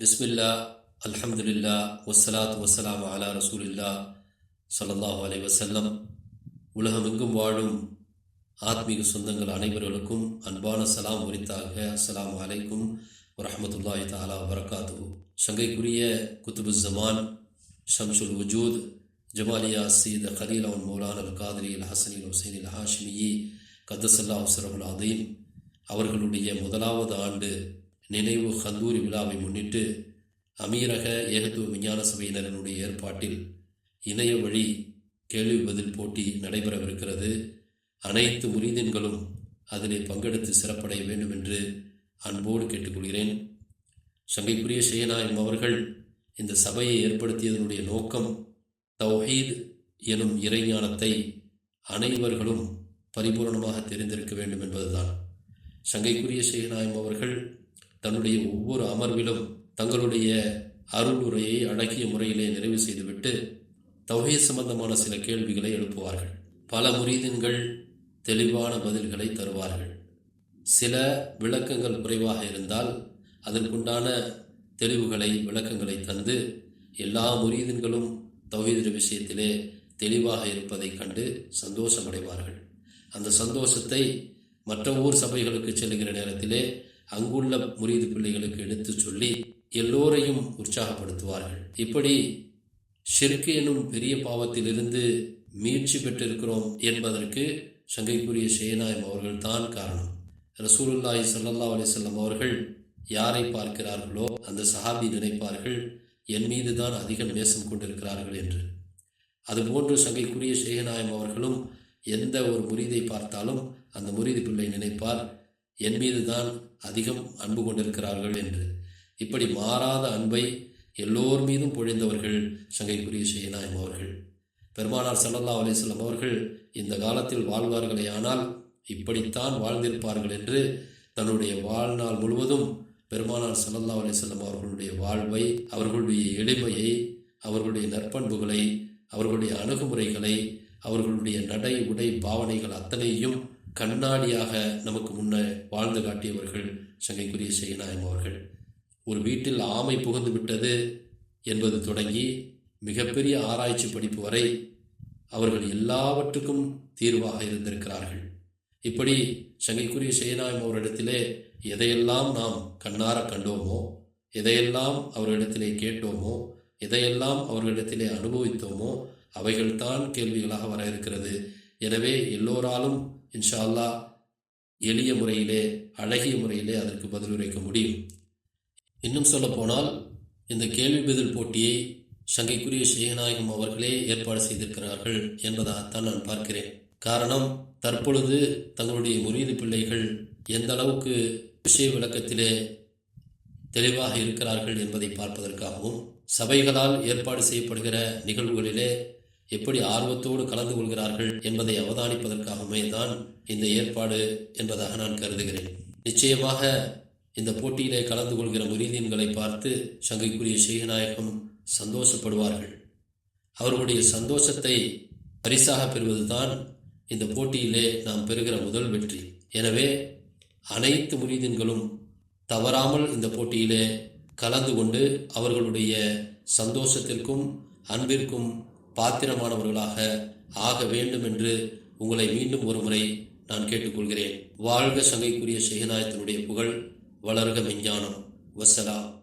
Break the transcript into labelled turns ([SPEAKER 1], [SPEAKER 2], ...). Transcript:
[SPEAKER 1] பிஸ்மில்லா அல்ஹம்துலில்லா வஸ்ஸலாத் வஸ்ஸலாம் அலா ரசூலில்லா ஸல்லல்லாஹு அலைஹி வஸல்லம் உலகமெங்கும் வாழும் ஆத்மீக சொந்தங்கள் அனைவர்களுக்கும் அன்பான சலாம் உரித்தாக அஸ்ஸலாமு அலைக்கும் வரஹ்மத்துல்லாஹி தஆலா வரகாத்து சங்கைக்குரிய குத்துபு ஜமான் ஷம்சுல் வஜூத் ஜமாலியா சீத கலீல் அவன் மௌலான் அல் காதரி அல் ஹசனி அல் ஹுசைன் அல் ஹாஷிமியி கத்தசல்லா உசரபுல் அதீம் அவர்களுடைய முதலாவது ஆண்டு நினைவு கந்தூரி விழாவை முன்னிட்டு அமீரக ஏகத்துவ விஞ்ஞான சபையினரினுடைய ஏற்பாட்டில் இணைய வழி கேள்வி பதில் போட்டி நடைபெறவிருக்கிறது. அனைத்து முரீதின்களும் அதிலே பங்கெடுத்து சிறப்படைய வேண்டும் என்று அன்போடு கேட்டுக்கொள்கிறேன். சங்கைக்குரிய ஷேனாயம் அவர்கள் இந்த சபையை ஏற்படுத்தியதனுடைய நோக்கம் தௌஹீத் எனும் இறைஞானத்தை அனைவர்களும் பரிபூர்ணமாக தெரிந்திருக்க வேண்டும் என்பதுதான். சங்கைக்குரிய ஷேனாயம் அவர்கள் தன்னுடைய ஒவ்வொரு அமர்விலும் தங்களுடைய அருள் உரையை அழகிய முறையிலே நிறைவு செய்துவிட்டு தொகை சம்பந்தமான சில கேள்விகளை எழுப்புவார்கள். பல முரீதின்கள் தெளிவான பதில்களை தருவார்கள். சில விளக்கங்கள் குறைவாக இருந்தால் அதற்குண்டான தெளிவுகளை விளக்கங்களை தந்து எல்லா முரீதின்களும் தௌஹீது விஷயத்திலே தெளிவாக இருப்பதைக் கண்டு சந்தோஷமடைவார்கள். அந்த சந்தோஷத்தை மற்ற ஊர் சபைகளுக்கு செல்கிற நேரத்திலே அங்குள்ள முறியது பிள்ளைகளுக்கு எடுத்துச் சொல்லி எல்லோரையும் உற்சாகப்படுத்துவார்கள். இப்படி ஷிர்கு எனும் பெரிய பாவத்திலிருந்து மீட்சி பெற்றிருக்கிறோம் என்பதற்கு சங்கைக்குரிய சேனாயம் அவர்கள் தான் காரணம். ரசூலுல்லாஹி சல்லல்லா அலிசல்லம் அவர்கள் யாரை பார்க்கிறார்களோ அந்த சஹாபி நினைப்பார்கள் என் மீது தான் அதிக நேசம் கொண்டிருக்கிறார்கள் என்று. அதுபோன்று சங்கைக்குரிய ஷேகநாயம் அவர்களும் எந்த ஒரு முறிதை பார்த்தாலும் அந்த முறிது பிள்ளை நினைப்பார் என் மீது தான் அதிகம் அன்பு கொண்டிருக்கிறார்கள் என்று. இப்படி மாறாத அன்பை எல்லோர் மீதும் பொழிந்தவர்கள் சங்கைக்குரிய ஷேனாயம் அவர்கள். பெருமானார் சல்லல்லா அலிஸ்லாம் அவர்கள் இந்த காலத்தில் வாழ்வார்களே ஆனால் இப்படித்தான் வாழ்ந்திருப்பார்கள் என்று தன்னுடைய வாழ்நாள் முழுவதும் பெருமானார் சல்லல்லா அலிஸ்லாம் அவர்களுடைய வாழ்வை அவர்களுடைய எளிமையை அவர்களுடைய நற்பண்புகளை அவர்களுடைய அணுகுமுறைகளை அவர்களுடைய நடை உடை பாவனைகள் அத்தனையும் கண்ணாடியாக நமக்கு முன்னே வாழ்ந்து காட்டியவர்கள் சங்கைக்குரிய செய்யநாயம் அவர்கள். ஒரு வீட்டில் ஆமை புகுந்து விட்டது என்பது தொடங்கி மிகப்பெரிய ஆராய்ச்சி படிப்பு வரை அவர்கள் எல்லாவற்றுக்கும் தீர்வாக இருந்திருக்கிறார்கள். இப்படி சங்கைக்குரிய செய்யநாயம் அவரிடத்திலே எதையெல்லாம் நாம் கண்ணார கண்டோமோ எதையெல்லாம் அவர்களிடத்திலே கேட்டோமோ எதையெல்லாம் அவர்களிடத்திலே அனுபவித்தோமோ அவைகள்தான் கேள்விகளாக வர இருக்கிறது. எனவே எல்லோராலும் இன்ஷால்லா எளிய முறையிலே அழகிய முறையிலே அதற்கு பதிலுரைக்க முடியும். இன்னும் சொல்லப்போனால் இந்த கேள்வி பதில் போட்டியை சங்கைக்குரிய ஷேகநாயகம் அவர்களே ஏற்பாடு செய்திருக்கிறார்கள் என்பதாகத்தான் நான் பார்க்கிறேன். காரணம் தற்பொழுது தங்களுடைய முறியீடு பிள்ளைகள் எந்த அளவுக்கு விஷய விளக்கத்திலே தெளிவாக இருக்கிறார்கள் என்பதை பார்ப்பதற்காகவும் சபைகளால் ஏற்பாடு செய்யப்படுகிற நிகழ்வுகளிலே எப்படி ஆர்வத்தோடு கலந்து கொள்கிறார்கள் என்பதை அவதானிப்பதற்காகவே தான் இந்த ஏற்பாடு என்பதாக நான் கருதுகிறேன். நிச்சயமாக இந்த போட்டியிலே கலந்து கொள்கிற முரீதீன்களை பார்த்து சங்கைக்குரிய சேகநாயகம் சந்தோஷப்படுவார்கள். அவர்களுடைய சந்தோஷத்தை பரிசாக பெறுவதுதான் இந்த போட்டியிலே நாம் பெறுகிற முதல் வெற்றி. எனவே அனைத்து முரீதீன்களும் தவறாமல் இந்த போட்டியிலே கலந்து கொண்டு அவர்களுடைய சந்தோஷத்திற்கும் அன்பிற்கும் பாத்திரமானவர்களாக ஆக வேண்டும் என்று உங்களை மீண்டும் ஒரு முறை நான் கேட்டுக்கொள்கிறேன். வாழ்க சங்கைக்குரிய ஷெஹநாயத்தினுடைய புகழ் வளர்க விஞ்ஞானம் வசலாம்